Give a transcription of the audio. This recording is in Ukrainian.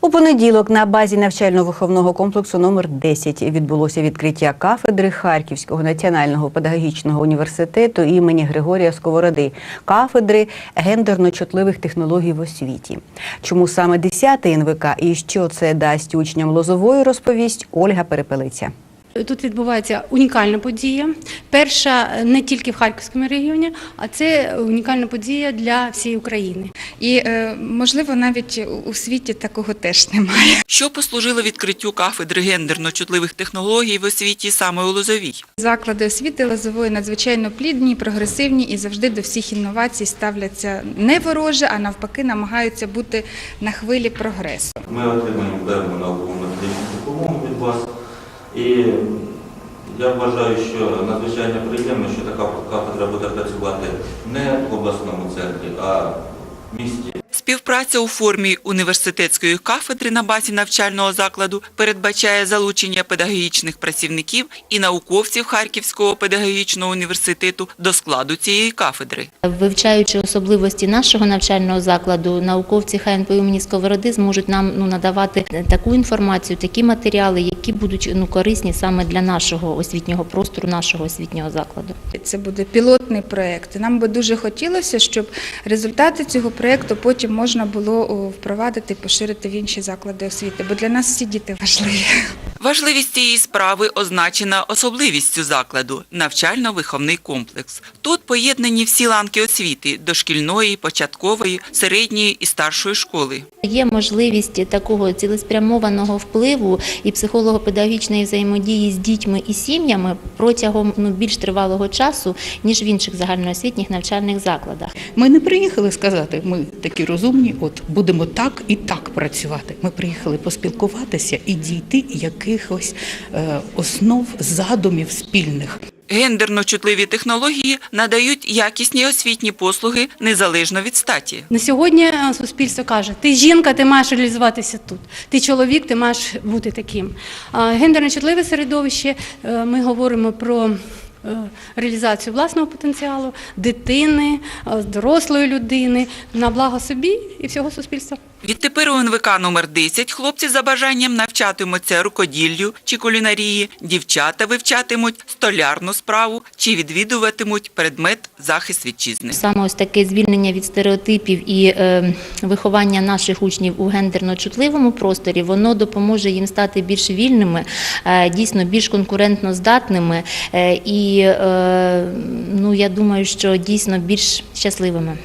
У понеділок на базі навчально-виховного комплексу номер 10 відбулося відкриття кафедри Харківського національного педагогічного університету імені Григорія Сковороди, кафедри гендерно-чутливих технологій в освіті. Чому саме 10 НВК і що це дасть учням Лозової, розповість Ольга Перепелиця. Тут відбувається унікальна подія. Перша не тільки в Харківському регіоні, а це унікальна подія для всієї України. І е, можливо навіть у- світі такого теж немає. що послужило відкриттю кафедри гендерно-чутливих технологій в освіті саме у Лозовій. Заклади освіти лозової надзвичайно плідні, прогресивні і завжди до всіх інновацій ставляться не вороже, а навпаки, намагаються бути на хвилі прогресу. Ми отримаємо певну наукову методичну допомогу від вас. І я вважаю, що надзвичайно приємно, що така кафедра буде працювати не в обласному центрі, а в місті. Співпраця у формі університетської кафедри на базі навчального закладу передбачає залучення педагогічних працівників і науковців Харківського педагогічного університету до складу цієї кафедри. Вивчаючи особливості нашого навчального закладу, науковці ХНП імені Сковороди зможуть нам ну, надавати таку інформацію, такі матеріали, які будуть ну, корисні саме для нашого освітнього простору, нашого освітнього закладу. Це буде пілотний проєкт. Нам би дуже хотілося, щоб результати цього проєкту потім можна було впровадити, поширити в інші заклади освіти, бо для нас всі діти важливі. Важливість цієї справи означена особливістю закладу – навчально-виховний комплекс. Тут поєднані всі ланки освіти – дошкільної, початкової, середньої і старшої школи. Є можливість такого цілеспрямованого впливу і психолого-педагогічної взаємодії з дітьми і сім'ями протягом ну, більш тривалого часу, ніж в інших загальноосвітніх навчальних закладах. Ми не приїхали сказати, ми такі розумні, от будемо так і так працювати. Ми приїхали поспілкуватися і дійти якихось е, основ задумів спільних. Гендерно-чутливі технології надають якісні освітні послуги незалежно від статі. На сьогодні суспільство каже: ти жінка, ти маєш реалізуватися тут. Ти чоловік, ти маєш бути таким. А Гендерно-чутливе середовище. е, Ми говоримо про. Е, Реалізацію власного потенціалу, дитини, е, дорослої людини на благо собі і всього суспільства. Відтепер у НВК номер 10 хлопці за бажанням навчатимуться рукоділлю чи кулінарії, дівчата вивчатимуть столярну справу чи відвідуватимуть предмет захист вітчизни. Саме ось таке звільнення від стереотипів і е, виховання наших учнів у гендерно-чутливому просторі, воно допоможе їм стати більш вільними, е, дійсно більш конкурентно здатними е, і е, ну, я думаю, що дійсно більш щасливими.